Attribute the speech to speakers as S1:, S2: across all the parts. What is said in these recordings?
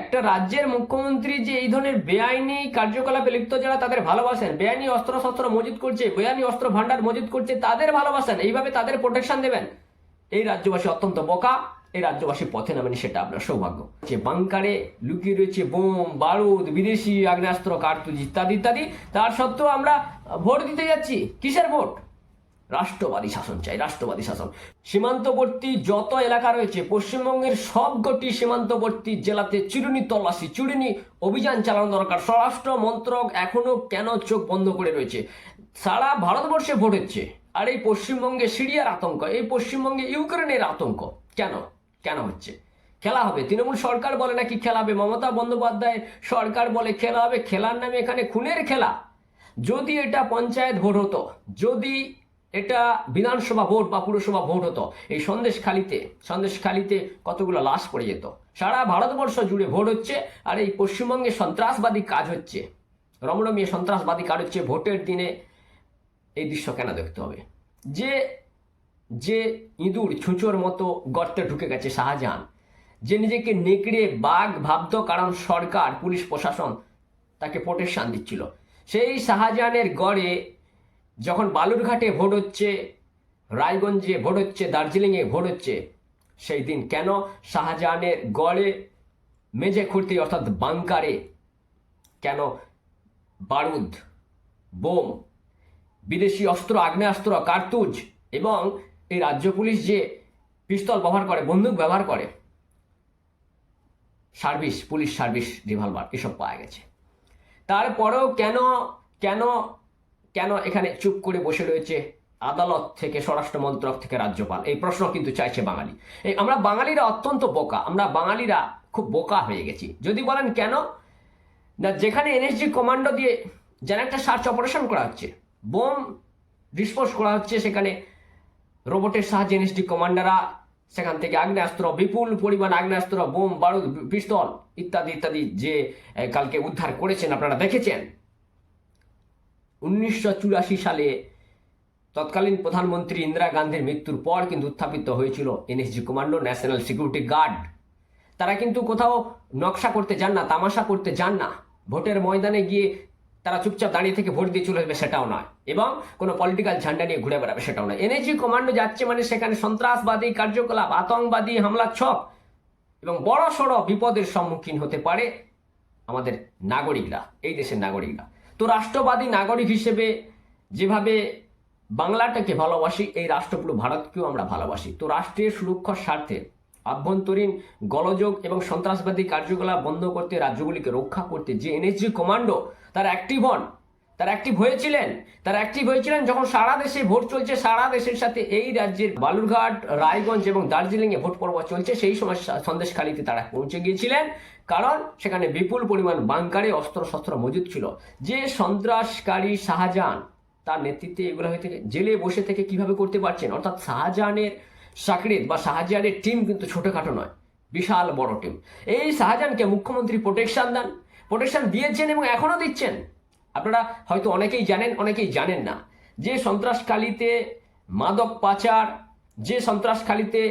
S1: একটা রাজ্যের মুখ্যমন্ত্রী যে এই ধরনের বেআইনি কার্যকলাপে লিপ্ত যারা, তাদের ভালোবাসেন। বেআইনি অস্ত্র শস্ত্র মজুত করছে, বেআইনি অস্ত্র ভান্ডার মজুত করছে, তাদের ভালোবাসেন। এইভাবে তাদের প্রোটেকশন দেবেন। এই রাজ্যবাসী অত্যন্ত বোকা, এই রাজ্যবাসী পথে নামেনি, সেটা আপনার সৌভাগ্য। যে বাংকারে লুকিয়ে রয়েছে বোম, বারুদ, বিদেশি আগ্নেয়াস্ত্র, কার্তুজ ইত্যাদি ইত্যাদি, তার সত্ত্বেও আমরা ভোট দিতে যাচ্ছি। কিসের ভোট? রাষ্ট্রবাদী শাসন চাই, রাষ্ট্রবাদী শাসন। সীমান্তবর্তী যত এলাকা রয়েছে, পশ্চিমবঙ্গের সবকটি সীমান্তবর্তী জেলাতে চিরুনি তল্লাশি, চিরুনি অভিযান চালানো দরকার। স্বরাষ্ট্র মন্ত্রক এখনও কেন চোখ বন্ধ করে রয়েছে? সারা ভারতবর্ষে ভোট হচ্ছে। আর এই পশ্চিমবঙ্গে সিরিয়ার আতঙ্ক, এই পশ্চিমবঙ্গে ইউক্রেনের আতঙ্ক কেন? কেন হচ্ছে? খেলা হবে। তৃণমূল সরকার বলে নাকি খেলা হবে? মমতা বন্দ্যোপাধ্যায় সরকার বলে খেলা হবে? খেলার নামে এখানে খুনের খেলা। যদি এটা পঞ্চায়েত ভোট হতো, যদি এটা বিধানসভা ভোট বা পুরসভা ভোট হতো। এই সন্দেশখালিতে সন্দেশখালিতে কতগুলো লাশ পড়ে যেত। সারা ভারতবর্ষ জুড়ে ভোট হচ্ছে আর এই পশ্চিমবঙ্গে সন্ত্রাসবাদী কাজ হচ্ছে। রমরমিয়ে সন্ত্রাসবাদী কাজ হচ্ছে ভোটের দিনে এই দৃশ্য কেন দেখতে হবে? যে যে ইঁদুর ছুঁচোর মতো গর্তে ঢুকে গেছে শাহজাহান, যে নিজেকে নেকড়ে, বাঘ ভাবত কারণ সরকার, পুলিশ, প্রশাসন তাকে প্রোটেকশন দিচ্ছিল। সেই শাহজাহানের গড়ে যখন বালুরঘাটে ভোট হচ্ছে, রায়গঞ্জে ভোট হচ্ছে, দার্জিলিংয়ে ভোট হচ্ছে, সেই দিন কেন শাহজাহানের গড়ে মেজে খুঁড়তি, অর্থাৎ বাংকারে, কেন বারুদ, বোম, বিদেশি অস্ত্র, আগ্নেয়াস্ত্র, কার্তুজ এবং এই রাজ্য পুলিশ যে পিস্তল ব্যবহার করে, বন্দুক ব্যবহার করে, সার্ভিস, পুলিশ সার্ভিস রিভলভার, এসব পাওয়া গেছে। তারপরেও কেন কেন কেন এখানে চুপ করে বসে রয়েছে আদালত থেকে, স্বরাষ্ট্র মন্ত্রক থেকে রাজ্যপাল? এই প্রশ্ন কিন্তু চাইছে বাঙালি। এই আমরা বাঙালিরা অত্যন্ত বোকা, আমরা বাঙালিরা খুব বোকা হয়ে গেছি। যদি বলেন কেন? না, যেখানে এনএসজি কমান্ডো দিয়ে যেন একটা সার্চ অপারেশন করা হচ্ছে, বোম ডিসপোজ করা হচ্ছে, সেখানে রোবটের সাহায্যে এনএসডি কমান্ডাররা সেখান থেকে আগ্নেয়াস্ত্র, বিপুল পরিমাণ আগ্নেয়াস্ত্র, বোম, বারুদ, পিস্তল ইত্যাদি ইত্যাদি যে কালকে উদ্ধার করেছেন, আপনারা দেখেছেন? উনিশশো চুরাশি সালে তৎকালীন প্রধানমন্ত্রী ইন্দিরা গান্ধীর মৃত্যুর পর কিন্তু উত্থাপিত হয়েছিল NSG commando, national security guard. তারা কিন্তু কোথাও নকশা করতে যান না, তামাশা করতে যান না। ভোটের ময়দানে গিয়ে তারা চুপচাপ দাঁড়িয়ে থেকে ভোট দিয়ে চলে আসবে সেটাও নয় এবং কোনো পলিটিক্যাল ঝান্ডা নিয়ে ঘুরে বেড়াবে সেটাও নয়। এনএসজি কমান্ডো যাচ্ছে মানে সেখানে সন্ত্রাসবাদী, কার্যকলাপ, আতঙ্কবাদী হামলার ছক এবং বড় সড়ো বিপদের সম্মুখীন হতে পারে আমাদের নাগরিকরা, এই দেশের নাগরিকরা। তো রাষ্ট্রবাদী নাগরিক হিসেবে যেভাবে বাংলাটাকে ভালোবাসি, এই রাষ্ট্র পুরো ভারতকেও আমরা ভালোবাসি। তো রাষ্ট্রের সুরক্ষার স্বার্থে আভ্যন্তরীণ গলযোগ এবং সন্ত্রাসবাদী কার্যকলাপ বন্ধ করতে রাজ্যগুলিকে রক্ষা করতে যে এনএসজি কমান্ডো তার অ্যাক্টিভ হন তারা অ্যাক্টিভ হয়েছিলেন। তারা অ্যাক্টিভ হয়েছিলেন যখন সারা দেশে ভোট চলছে, সারা দেশের সাথে এই রাজ্যের বালুরঘাট, রায়গঞ্জ এবং দার্জিলিংয়ে ভোট পর্ব চলছে, সেই সময় সন্দেশখালিতে তারা পৌঁছে গিয়েছিলেন। কারণ সেখানে বিপুল পরিমাণ বাংকারে অস্ত্র শস্ত্র মজুদ ছিল। যে সন্ত্রাসকারী শাহজাহান, তার নেতৃত্বে এগুলো হয়ে থেকে জেলে বসে থেকে কীভাবে করতে পারছেন? অর্থাৎ শাহজাহানের সাকরিত বা শাহজাহানের টিম কিন্তু ছোটোখাটো নয়, বিশাল বড় টিম। এই শাহজাহানকে মুখ্যমন্ত্রী প্রোটেকশন দেন। প্রোটেকশন দিয়েছেন এবং এখনও দিচ্ছেন। আপনারা হয়তো অনেকেই জানেন অনেকেই জানেন না। যে সন্ত্রাসকালীতে মাদক পাচার, যে সন্ত্রাসকালীতে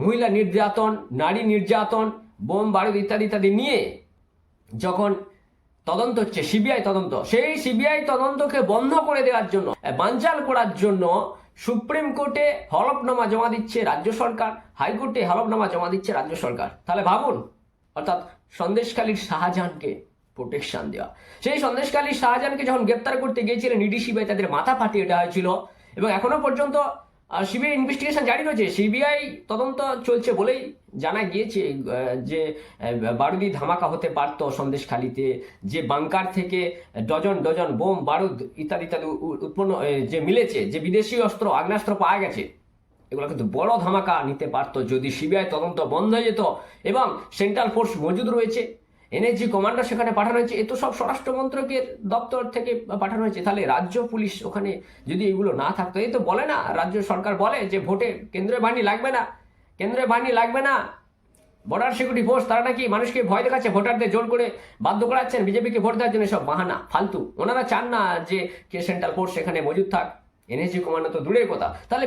S1: মহিলা নির্যাতন, নারী নির্যাতন, বোম, বারুদ ইত্যাদি ইত্যাদি নিয়ে যখন তদন্ত হচ্ছে, সিবিআই তদন্ত, সেই সিবিআই তদন্তকে বন্ধ করে দেওয়ার জন্য, বানচাল করার জন্য সুপ্রিম কোর্টে হলফনামা জমা দিচ্ছে রাজ্য সরকার, হাইকোর্টে হলফনামা জমা দিচ্ছে রাজ্য সরকার। তাহলে ভাবুন, অর্থাৎ সন্দেশখালীর শাহজাহানকে প্রোটেকশন দেওয়া। সেই সন্দেশখালীর শাহজাহানকে যখন গ্রেপ্তার করতে গিয়েছিলেন, ইডি, সিবিআই তাদের মাথা ফাটিয়ে দেওয়া হয়েছিল এবং এখনও পর্যন্ত সিবিআই ইনভেস্টিগেশন জারি রয়েছে। সিবিআই তদন্ত চলছে বলেই জানা গিয়েছে যে বারুদি ধামাকা হতে পারত সন্দেশখালিতে, যে বাংকার থেকে ডজন ডজন বোম, বারুদ ইত্যাদি ইত্যাদি উৎপন্ন যে মিলেছে, যে বিদেশি অস্ত্র, আগ্নেয়াস্ত্র পাওয়া গেছে, এগুলো কিন্তু বড় ধামাকা নিতে পারতো যদি সিবিআই তদন্ত বন্ধ হয়ে যেত এবং সেন্ট্রাল ফোর্স মজুদ রয়েছে। এনএসজি কমান্ডার সেখানে পাঠানো হয়েছে। এ তো সব স্বরাষ্ট্র মন্ত্রকের দপ্তর থেকে পাঠানো হয়েছে। তাহলে রাজ্য পুলিশ ওখানে যদি এগুলো না থাকতো এই তো বলে না, রাজ্য সরকার বলে যে ভোটে কেন্দ্রীয় বাহিনী লাগবে না কেন্দ্রীয় বাহিনী লাগবে না। বর্ডার সিকিউরিটি ফোর্স তারা নাকি মানুষকে ভয় দেখাচ্ছে, ভোটারদের জোর করে বাধ্য করাচ্ছেন, বিজেপিকে ভোট দেওয়ার জন্য। সব বাহানা, ফালতু। ওনারা চান না যে কে সেন্ট্রাল ফোর্স সেখানে মজুদ থাক। এনএসজি কমান্ডো তো দূরের কথা। তাহলে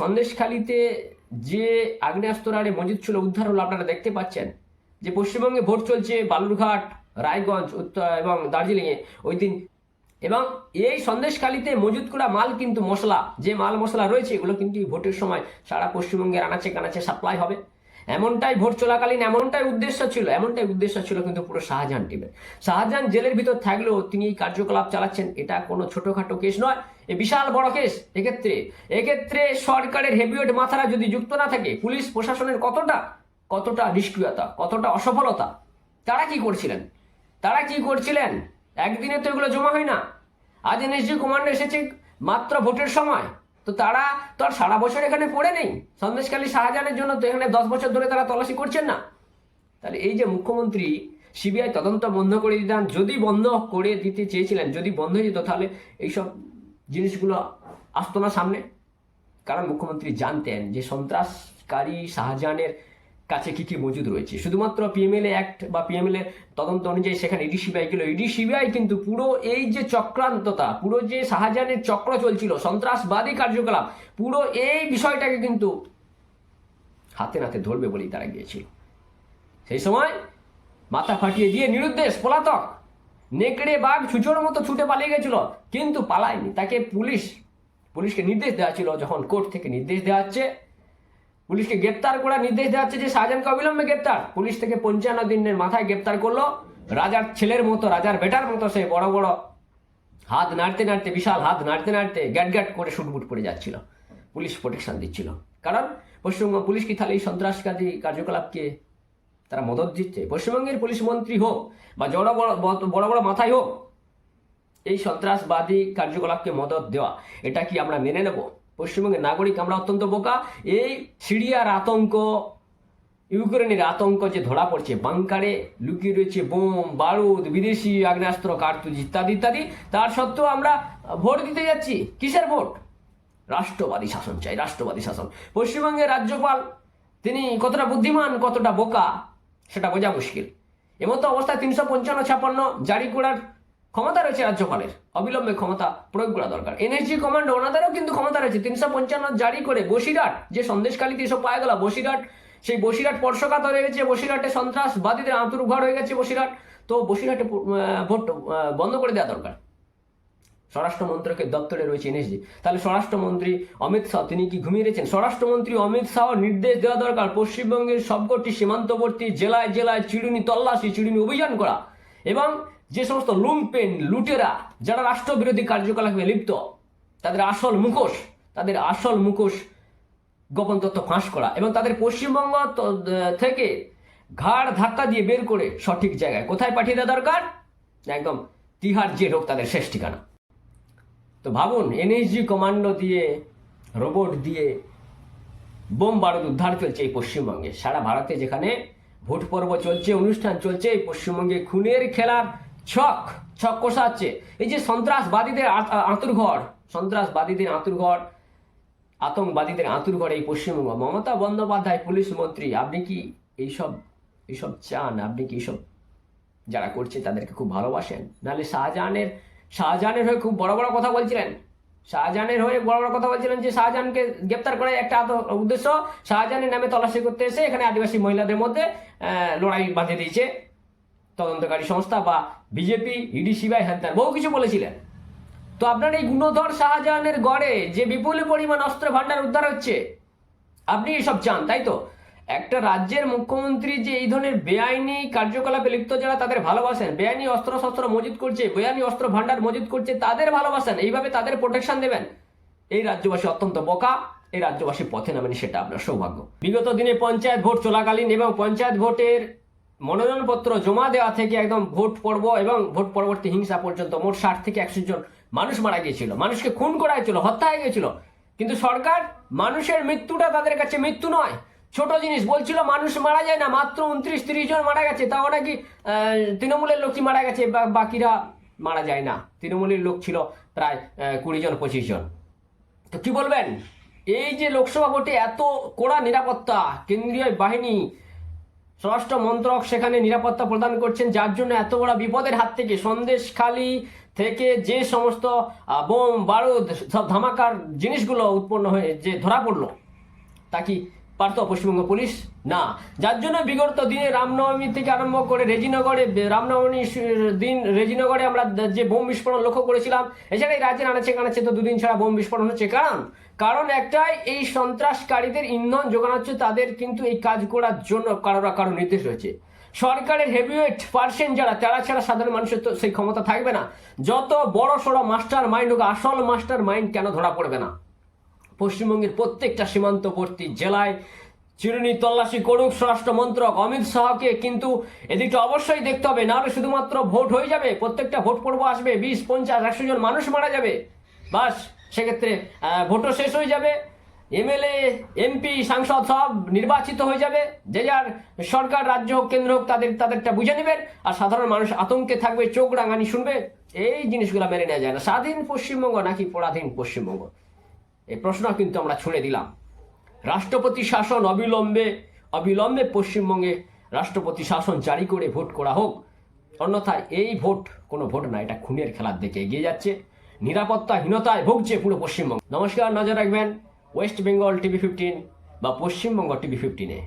S1: সন্দেশখালিতে যে আগ্নেয়াস্ত্র আরে মজুদ ছিল, উদ্ধার হলো, আপনারা দেখতে পাচ্ছেন। যে পশ্চিমবঙ্গে ভোট চলছে বালুরঘাট, রায়গঞ্জ, উত্তর এবং দার্জিলিংয়ে ওই দিন। এবং এই সন্দেশখালিতে মজুত করা মাল কিন্তু মশলা, যে মাল মশলা রয়েছে, এগুলো কিন্তু ভোটের সময় সারা পশ্চিমবঙ্গের আনাচে কানাচে সাপ্লাই হবে। এমনটাই ভোট চলাকালীন এমনটাই উদ্দেশ্য ছিল, এমনটাই উদ্দেশ্য ছিল কিন্তু পুরো শাহজাহান টিমের। শাহজাহান জেলের ভিতর থাকলেও তিনি এই কার্যকলাপ চালাচ্ছেন, এটা কোনো ছোটোখাটো কেস নয়, এ বিশাল বড় কেস। এক্ষেত্রে এক্ষেত্রে সরকারের হেভিওয়েট মাথারা যদি যুক্ত না থাকে, পুলিশ, প্রশাসনের কতটা কতটা নিষ্ক্রিয়তা, কতটা অসফলতা? তারা কি করছিলেন? তারা কি করছিলেন? একদিনে তো এগুলো জমা হয় না। আজ এনএসজি কমান্ডো এসেছে মাত্র ভোটের সময়। তো তারা তো আর সারা বছর এখানে পড়ে নেই। সন্দেশখালী শাহজাহানের জন্য তো এখানে দশ বছর ধরে তারা তল্লাশি করছেন না। তাহলে এই যে মুখ্যমন্ত্রী সিবিআই তদন্ত বন্ধ করে দিতেন, যদি বন্ধ করে দিতে চেয়েছিলেন, যদি বন্ধ হয়ে যেত, তাহলে এইসব জিনিসগুলো আসতো না সামনে। কারণ মুখ্যমন্ত্রী জানতেন যে সন্ত্রাসকারী শাহজাহানের কাছে কি কি মজুদ রয়েছে? শুধুমাত্র পিএমএলএ অ্যাক্ট বা পিএমএলএ তদন্ত অনুযায়ী সেখানে ইডি সিবিআই গেল। ইডি সিবিআই কিন্তু পুরো এই যে চক্রান্ততা পুরো যে শাহজাহানের চক্র চলছিল, সন্ত্রাসবাদী কার্যকলাপ, পুরো এই বিষয়টাকে কিন্তু হাতে নাতে ধরবে বলেই তারা গিয়েছিল। সেই সময় মাথা ফাটিয়ে দিয়ে নিরুদ্দেশ, পলাতক। নেকড়ে, বাঘ, ছুচোর মতো ছুটে পালিয়ে গেছিল, কিন্তু পালায়নি। তাকে পুলিশ, পুলিশকে নির্দেশ দেওয়া ছিল, যখন কোর্ট থেকে নির্দেশ দেওয়া হচ্ছে পুলিশকে গ্রেপ্তার করার নির্দেশ দেওয়া হচ্ছে যে শাহজাহানকে অবিলম্বে গ্রেপ্তার। পুলিশ থেকে পঞ্চান্ন দিনের মাথায় গ্রেপ্তার করল। রাজার ছেলের মতো, রাজার বেটার মতো সে বড় বড় হাত নাড়তে নাড়তে, বিশাল হাত নাড়তে নাড়তে গ্যাট গ্যাট করে শুটবুট পড়ে যাচ্ছিল। পুলিশ প্রোটেকশন দিচ্ছিল। কারণ পশ্চিমবঙ্গ পুলিশ কি তাহলে এই সন্ত্রাসবাদী কার্যকলাপকে তারা মদত দিচ্ছে? পশ্চিমবঙ্গের পুলিশ মন্ত্রী হোক বা বড় বড় বড় বড় মাথায় হোক, এই সন্ত্রাসবাদী কার্যকলাপকে মদত দেওয়া, এটা কি আমরা মেনে নেব? পশ্চিমবঙ্গের নাগরিক, আমরা অত্যন্ত বোকা। এই সিরিয়ার আতঙ্ক, ইউক্রেনের আতঙ্ক যে ধরা পড়ছে, বাংকারে লুকিয়ে রয়েছে বোম, বারুদ, বিদেশি আগ্নেয়াস্ত্র, কার্তুজ ইত্যাদি ইত্যাদি। তার সত্ত্বেও আমরা ভোট দিতে যাচ্ছি। কিসের ভোট? রাষ্ট্রবাদী শাসন চাই, রাষ্ট্রবাদী শাসন। পশ্চিমবঙ্গের রাজ্যপাল, তিনি কতটা বুদ্ধিমান, কতটা বোকা, সেটা বোঝা মুশকিল। এমতো অবস্থায় তিনশো পঞ্চান্ন ছাপান্ন জারি করার ক্ষমতা রয়েছে রাজ্যপালের। অবিলম্বে ক্ষমতা প্রয়োগ করা দরকার। এনএসজি কমান্ডো ওনাদেরও কিন্তু ক্ষমতা রয়েছে। তিনশো পঞ্চান্ন জারি করে বসিরহাট, যে সন্দেশকালীতে এসব পাওয়া গেল, বসিরহাট, সেই বসিরহাট পর্ষকাত হয়ে গেছে, বসিরহাটে সন্ত্রাসবাদীদের আঁতুরঘর হয়ে গেছে বসিরহাট। তো বসিরহাটে ভোট বন্ধ করে দেওয়া দরকার। স্বরাষ্ট্রমন্ত্রকের দপ্তরে রয়েছে এনএসজি তাহলে স্বরাষ্ট্রমন্ত্রী অমিত শাহ, তিনি কি ঘুমিয়ে রয়েছেন? স্বরাষ্ট্রমন্ত্রী অমিত শাহ নির্দেশ দেওয়া দরকার, পশ্চিমবঙ্গের সবকটি সীমান্তবর্তী জেলায় জেলায় চিরুনি তল্লাশি, চিরুনি অভিযান করা। এবং যে সমস্ত লুম্পেন লুটেরা, যারা রাষ্ট্রবিরোধী কার্যকলাপে লিপ্ত, তাদের আসল মুখোশ, তাদের আসল মুখোশ গোপন তথ্য ফাঁস করা এবং তাদের পশ্চিমবঙ্গ থেকে ঘাড় ধাক্কা দিয়ে বের করে সঠিক জায়গায়। কোথায় পাঠিয়ে দেওয়া দরকার? একদম তিহার যে হোক তাদের শেষ ঠিকানা। তো ভাবুন এনএসজি কমান্ডো দিয়ে, রোবট দিয়ে বোম বারুদ উদ্ধার চলছে এই পশ্চিমবঙ্গে। সারা ভারতে যেখানে ভোট পর্ব চলছে, অনুষ্ঠান চলছে, এই পশ্চিমবঙ্গে খুনের খেলার ছক ছক কষাচ্ছে এই যে সন্ত্রাসবাদীদের আঁতুরঘর সন্ত্রাসবাদীদের আঁতুরঘর, আতঙ্কবাদীদের আঁতুরঘর এই পশ্চিমবঙ্গ। মমতা বন্দ্যোপাধ্যায়, পুলিশ মন্ত্রী, আপনি কি এইসব এইসব চান? আপনি কি এইসব যারা করছে তাদেরকে খুব ভালোবাসেন? নাহলে শাহজাহানের শাহজাহানের হয়ে খুব বড় বড় কথা বলছিলেন। শাহজাহানের হয়ে বড় বড় কথা বলছিলেন যে শাহজাহানকে গ্রেপ্তার করার একটা উদ্দেশ্য। শাহজাহানের নামে তল্লাশি করতে এসে এখানে আদিবাসী মহিলাদের মধ্যে লড়াই বাঁধে দিয়েছে। তদন্তকারী সংস্থা বা বিজেপি, ইডি, সিবিআই হ্যান ত্যান বহু কিছু বলেছিলেন। তো আপনার এই গুণধর শাহজাহানের গড়ে যে বিপুল পরিমাণ অস্ত্র ভান্ডার উদ্ধার হচ্ছে, আপনি এসব চান, তাই তো? একটা রাজ্যের মুখ্যমন্ত্রী যে এই ধরনের বেআইনি কার্যকলাপে লিপ্ত যারা, তাদের ভালোবাসেন, বেআইনি অস্ত্র শস্ত্র মজুত করছে, বেআইনি অস্ত্র ভান্ডার মজুত করছে, তাদের ভালোবাসেন, এইভাবে তাদের প্রোটেকশন দেবেন। এই রাজ্যবাসী অত্যন্ত বোকা, এই রাজ্যবাসী পথে নামেনি, সেটা আপনার সৌভাগ্য। বিগত দিনে পঞ্চায়েত ভোট চলাকালীন এবং পঞ্চায়েত ভোটের মনোনয়নপত্র জমা দেওয়া থেকে একদম ভোট পর্ব এবং ভোট পরবর্তী হিংসা পর্যন্ত মোট ষাট থেকে একশো জন মানুষ মারা গিয়েছিল। মানুষকে খুন করা হয়েছিল, হত্যা হয়ে গেছিল কিন্তু সরকার মানুষের মৃত্যুটা তাদের কাছে মৃত্যু নয়। ছোট জিনিস, বলছিল মানুষ মারা যায় না, মাত্র উনত্রিশ তিরিশ জন মারা গেছে। তাও নাকি তৃণমূলের লোকই মারা গেছে বা বাকিরা মারা যায় না। তৃণমূলের লোক ছিল প্রায় কুড়ি জন, পঁচিশ জন। তো কি বলবেন? এই যে লোকসভা ভোটে এত কড়া নিরাপত্তা, কেন্দ্রীয় বাহিনী স্বরাষ্ট্র মন্ত্রক সেখানে নিরাপত্তা প্রদান করছেন, যার জন্য এত বড় বিপদের হাত থেকে, সন্দেশখালি থেকে যে সমস্ত বোম, বারুদ সব ধামাকার জিনিসগুলো উৎপন্ন হয়ে, যে ধরা পড়ল, তা কি পারত পশ্চিমবঙ্গ পুলিশ? না। যার জন্য বিগত দিনে রামনবমী থেকে আরম্ভ করে রেজিনগরে রামনবমী দিন রেজিনগরে আমরা যে বোম বিস্ফোরণ লক্ষ্য করেছিলাম এছাড়া এই রাজ্যের আনাচে কানাচে তো দুদিন ছাড়া বোম বিস্ফোরণ হচ্ছে। কারণ কারণ একটাই, এই সন্ত্রাসকারীদের ইন্ধন যোগানো হচ্ছে, তাদের কিন্তু এই কাজ করার জন্য কারও না কারও নির্দেশ রয়েছে। সরকারের হেভিওয়েট পার্সেন্ট যারা, তারা ছাড়া সাধারণ মানুষের তো সেই ক্ষমতা থাকবে না। যত বড় সড়ো মাস্টার মাইন্ড হোক, আসল মাস্টার মাইন্ড কেন ধরা পড়বে না? পশ্চিমবঙ্গের প্রত্যেকটা সীমান্তবর্তী জেলায় চিরুনি তল্লাশি করুক, স্বরাষ্ট্র মন্ত্রক অমিত শাহকে কিন্তু এদিকটা অবশ্যই দেখতে হবে, নাহলে শুধুমাত্র ভোট হয়ে যাবে, প্রত্যেকটা ভোট পর্ব আসবে, বিশ, পঞ্চাশ, একশো জন মানুষ মারা যাবে। বাস, সেক্ষেত্রে ভোটও শেষ হয়ে যাবে, এমএলএ, এমপি, সাংসদ সব নির্বাচিত হয়ে যাবে, যে যার সরকার, রাজ্য হোক, কেন্দ্র হোক, তাদের, তাদেরটা বুঝে নেবেন, আর সাধারণ মানুষ আতঙ্কে থাকবে, চোখ রাঙানি শুনবে, এই জিনিসগুলো মেনে নেওয়া যায় না, স্বাধীন পশ্চিমবঙ্গ নাকি পরাধীন পশ্চিমবঙ্গ? এই প্রশ্ন কিন্তু আমরা ছুঁড়ে দিলাম। রাষ্ট্রপতি শাসন অবিলম্বে অবিলম্বে পশ্চিমবঙ্গে রাষ্ট্রপতি শাসন জারি করে ভোট করা হোক। অন্যথায় এই ভোট, কোনো ভোট না, এটা খুনের খেলার দিকে এগিয়ে যাচ্ছে। নিরাপত্তাহীনতায় ভুগছে পুরো পশ্চিমবঙ্গ। নমস্কার, নজর রাখবেন ওয়েস্ট বেঙ্গল টিভি ফিফটিন বা পশ্চিমবঙ্গ টিভি ফিফটিনে